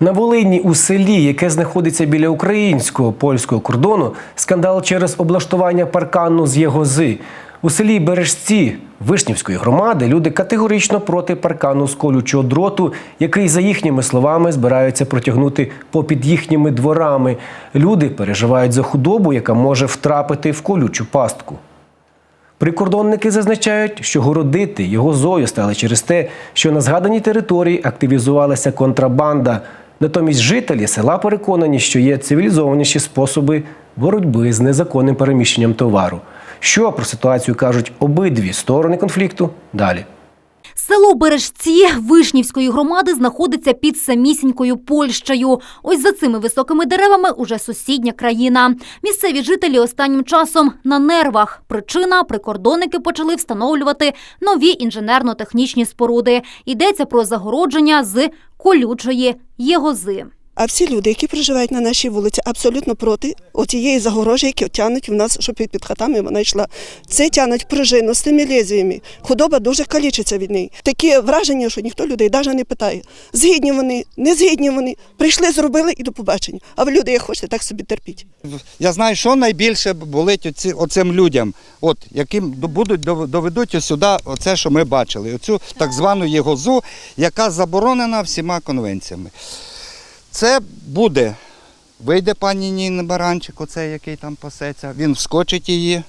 На Волині у селі, яке знаходиться біля українського польського кордону, скандал через облаштування паркану з Єгози. У селі Бережці Вишнівської громади люди категорично проти паркану з колючого дроту, який, за їхніми словами, збираються протягнути попід їхніми дворами. Люди переживають за худобу, яка може втрапити в колючу пастку. Прикордонники зазначають, що городити його зою стали через те, що на згаданій території активізувалася контрабанда. Натомість жителі села переконані, що є цивілізованіші способи боротьби з незаконним переміщенням товару. Що про ситуацію кажуть обидві сторони конфлікту? Далі. Село Бережці Вишнівської громади знаходиться під самісінькою Польщею. Ось за цими високими деревами уже сусідня країна. Місцеві жителі останнім часом на нервах. Причина прикордонники почали встановлювати нові інженерно-технічні споруди. Йдеться про загородження з колючої єгози. А всі люди, які проживають на нашій вулиці, абсолютно проти отієї загорожі, які тянуть в нас, щоб під, хатами вона йшла. Це тянуть пружину з тими лезвіями. Худоба дуже калічиться від неї. Таке враження, що ніхто людей навіть не питає. Згідні вони, не згідні вони. Прийшли, зробили і до побачення. А ви люди, як хочете, так собі терпіть. Я знаю, що найбільше болить оці, оцим людям, от, яким будуть доведуть сюди оце, що ми бачили, оцю так звану єгозу, яка заборонена всіма конвенціями. Це буде, вийде пані Ніна Баранчик, оцей, який там пасеться, він вскочить її,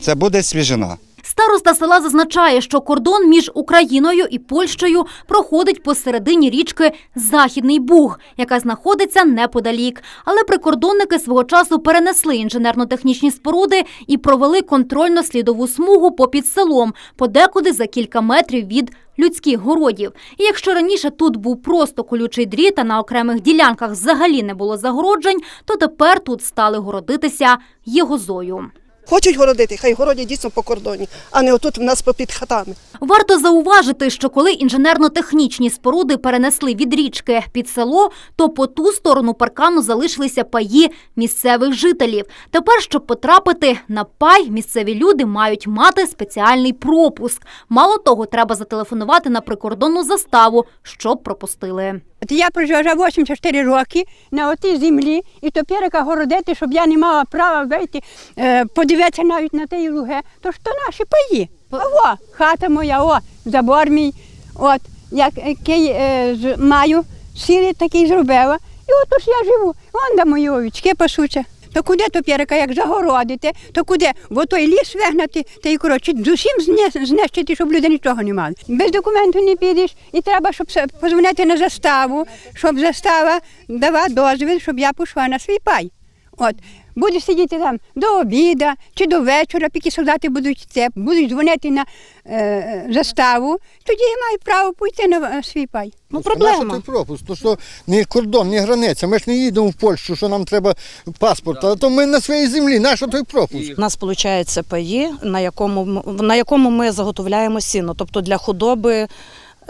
це буде свіжина. Староста села зазначає, що кордон між Україною і Польщею проходить посередині річки Західний Буг, яка знаходиться неподалік. Але прикордонники свого часу перенесли інженерно-технічні споруди і провели контрольно-слідову смугу попід селом, подекуди за кілька метрів від людських городів. І якщо раніше тут був просто колючий дріт, а на окремих ділянках взагалі не було загороджень, то тепер тут стали городитися єгозою. Хочуть городити, хай городять дійсно по кордоні, а не отут в нас попід хатами. Варто зауважити, що коли інженерно-технічні споруди перенесли від річки під село, то по ту сторону паркану залишилися паї місцевих жителів. Тепер, щоб потрапити на пай, місцеві люди мають мати спеціальний пропуск. Мало того, треба зателефонувати на прикордонну заставу, щоб пропустили. От я прожила 84 роки на отій землі, і тепер городити, щоб я не мала права вийти, е, подивитися навіть на те луге, то ж то наші паї. А о, хата моя, о, забор мій, от, який е, маю, сіли такий зробила, і от уж я живу. Вон де мої овічки пасуться. То куди тепер, як загородити, то куди? Бо той ліс вигнати, та й коротше, з усім знищити, щоб люди нічого не мали. Без документу не підеш, і треба, щоб позвонити на заставу, щоб застава дала дозвіл, щоб я пішла на свій пай. От. Буду сидіти там до обіда чи до вечора, поки солдати будуть це, будуть дзвонити на е, заставу, тоді я маю право піти на е, свій пай. Ну, проблема. той пропуск? То що ні кордон, ні границя. Ми ж не їдемо в Польщу, що нам треба паспорт. А то ми на своїй землі. Нащо той пропуск? У нас виходить паї, на якому, на якому ми заготовляємо сіно, тобто для худоби.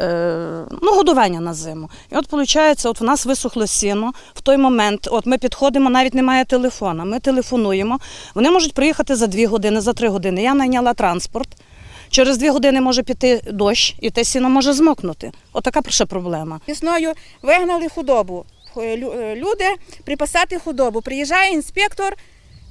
Е, Ну, годування на зиму. І от виходить, от в нас висохло сіно. В той момент, от ми підходимо, навіть немає телефона. Ми телефонуємо. Вони можуть приїхати за дві години, за три години. Я найняла транспорт. Через дві години може піти дощ, і те сіно може змокнути. Отака ще проблема. Весною вигнали худобу. Е, Люди припасати худобу. Приїжджає інспектор,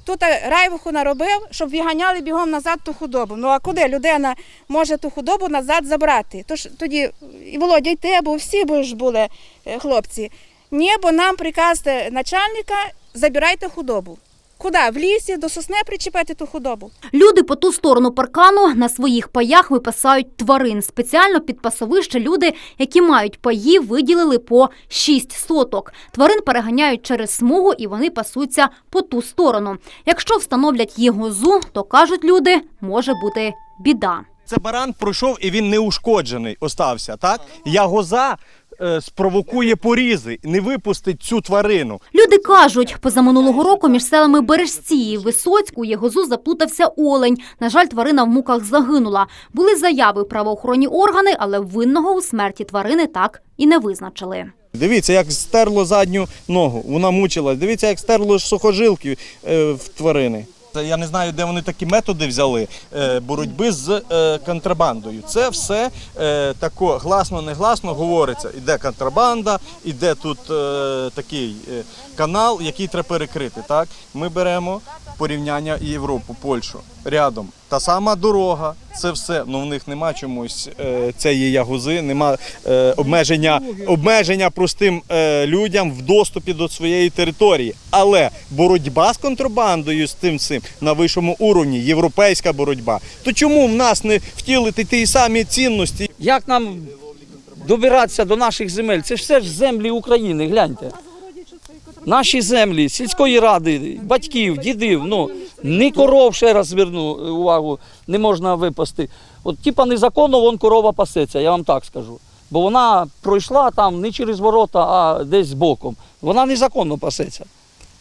тут райвуху наробив, щоб виганяли бігом назад ту худобу. Ну а куди людина може ту худобу назад забрати? Тож тоді і Володя, й ти, бо всі ж були е, хлопці. Ні, бо нам приказ е, начальника забирайте худобу. Куди? В лісі до сосни причепити ту худобу. Люди по ту сторону паркану на своїх паях випасають тварин. Спеціально під пасовище люди, які мають паї, виділили по 6 соток. Тварин переганяють через смугу і вони пасуться по ту сторону. Якщо встановлять єгозу, то кажуть люди, може бути біда. Це баран пройшов і він не ушкоджений остався, так? Ягоза е, спровокує порізи, не випустить цю тварину. Люди кажуть, позаминулого року між селами Бережці і Висоцьку єгозу заплутався олень. На жаль, тварина в муках загинула. Були заяви правоохоронні органи, але винного у смерті тварини так і не визначили. Дивіться, як стерло задню ногу, вона мучилась. Дивіться, як стерло сухожилки е, в тварини. Це Я не знаю, де вони такі методи взяли е, боротьби з е, контрабандою. Це все е, тако гласно-негласно говориться. Іде контрабанда, іде тут е, такий е, канал, який треба перекрити. Так? Ми беремо порівняння Європу, Польщу рядом. Та сама дорога, це все. Ну в них нема чомусь е, цієї ягузи, нема е, обмеження, обмеження простим е, людям в доступі до своєї території. Але боротьба з контрабандою з тим всім на вищому уровні, європейська боротьба. То чому в нас не втілити ті самі цінності? Як нам добиратися до наших земель? Це ж все ж землі України, гляньте. Наші землі, сільської ради, батьків, дідів, ну ні коров, ще раз зверну увагу, не можна випасти. От типа незаконно вон корова пасеться, я вам так скажу. Бо вона пройшла там не через ворота, а десь боком. Вона незаконно пасеться,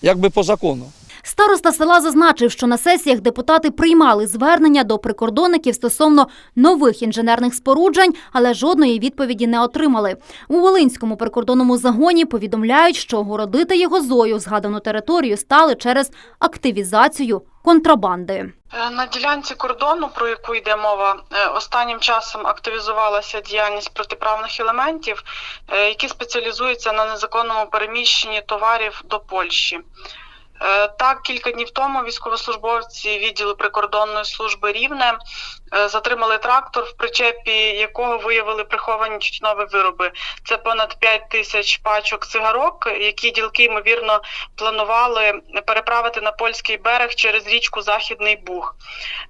якби по закону. Староста села зазначив, що на сесіях депутати приймали звернення до прикордонників стосовно нових інженерних споруджень, але жодної відповіді не отримали. У Волинському прикордонному загоні повідомляють, що городити його зою згадану територію стали через активізацію контрабанди. Е, На ділянці кордону, про яку йде мова, е, останнім часом активізувалася діяльність протиправних елементів, е, які спеціалізуються на незаконному переміщенні товарів до Польщі. Е, Так, кілька днів тому військовослужбовці відділу прикордонної служби Рівне е, затримали трактор, в причепі якого виявили приховані тютюнові вироби. Це понад 5 тисяч пачок цигарок, які ділки ймовірно планували переправити на польський берег через річку Західний Буг.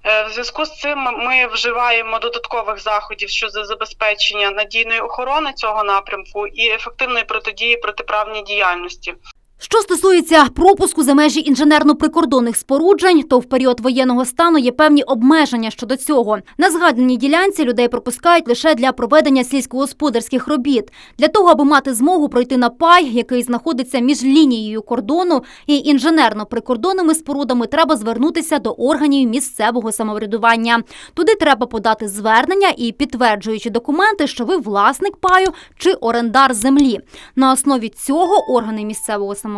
Е, В зв'язку з цим ми вживаємо додаткових заходів щодо забезпечення надійної охорони цього напрямку і ефективної протидії протиправній діяльності. Що стосується пропуску за межі інженерно-прикордонних споруджень, то в період воєнного стану є певні обмеження щодо цього. На згаданій ділянці людей пропускають лише для проведення сільськогосподарських робіт. Для того, аби мати змогу пройти на пай, який знаходиться між лінією кордону і інженерно-прикордонними спорудами, треба звернутися до органів місцевого самоврядування. Туди треба подати звернення і підтверджуючи документи, що ви власник паю чи орендар землі. На основі цього органи місцевого самоврядування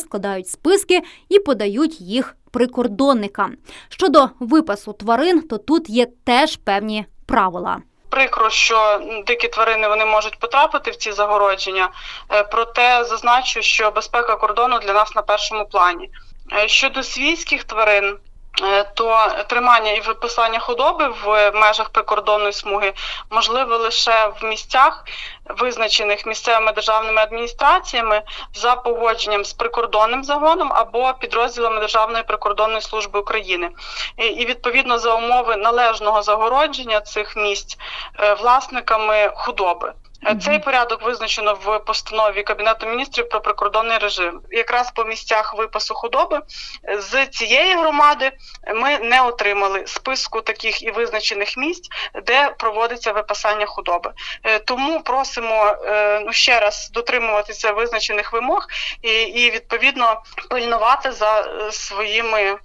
складають списки і подають їх прикордонникам. Щодо випасу тварин, то тут є теж певні правила. Прикро, що дикі тварини вони можуть потрапити в ці загородження. Е, Проте зазначу, що безпека кордону для нас на першому плані. Е, Щодо свійських тварин. Е, То тримання і виписання худоби в межах прикордонної смуги можливе лише в місцях, визначених місцевими державними адміністраціями за погодженням з прикордонним загоном або підрозділами Державної прикордонної служби України. І- відповідно за умови належного загородження цих місць е, власниками худоби. Е, Цей порядок визначено в постанові Кабінету міністрів про прикордонний режим. Якраз по місцях випасу худоби е, з цієї громади ми не отримали списку таких і визначених місць, де проводиться випасання худоби. Е, Тому просимо ну ще раз дотримуватися визначених вимог і, і відповідно пильнувати за своїми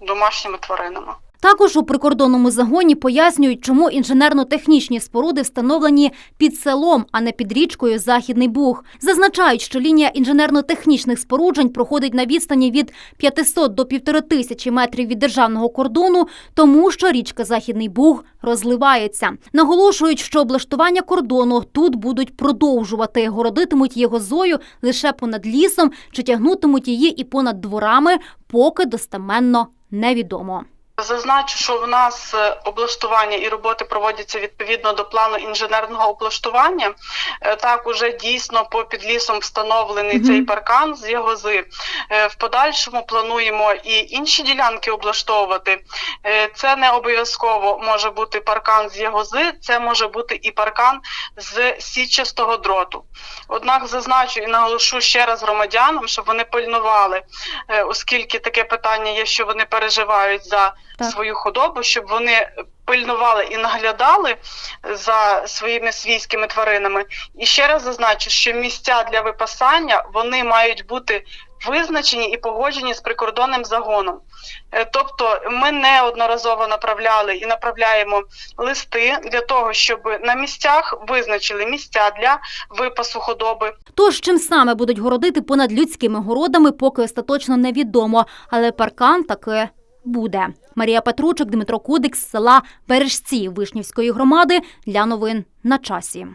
домашніми тваринами. Також у прикордонному загоні пояснюють, чому інженерно-технічні споруди встановлені під селом, а не під річкою Західний Буг. Зазначають, що лінія інженерно-технічних споруджень проходить на відстані від 500 до 1500 метрів від державного кордону, тому що річка Західний Буг розливається. Наголошують, що облаштування кордону тут будуть продовжувати, городитимуть його зою лише понад лісом чи тягнутимуть її і понад дворами, поки достеменно невідомо. Зазначу, що в нас е, облаштування і роботи проводяться відповідно до плану інженерного облаштування. Е, Так, уже дійсно по підлісом встановлений цей паркан з ягози. Е, В подальшому плануємо і інші ділянки облаштовувати. Це не обов'язково може бути паркан з ягози, це може бути і паркан з сітчастого дроту. Однак зазначу і наголошу ще раз громадянам, щоб вони пильнували, оскільки таке питання є, що вони переживають за Так. свою худобу, щоб вони пильнували і наглядали за своїми свійськими тваринами. І ще раз зазначу, що місця для випасання вони мають бути визначені і погоджені з прикордонним загоном. Е, Тобто ми неодноразово направляли і направляємо листи для того, щоб на місцях визначили місця для випасу худоби, Тож чим саме будуть городити понад людськими городами, поки остаточно невідомо, але паркан таки буде. Марія Петручик, Дмитро Кудик з села Бережці Вишнівської громади для новин на часі.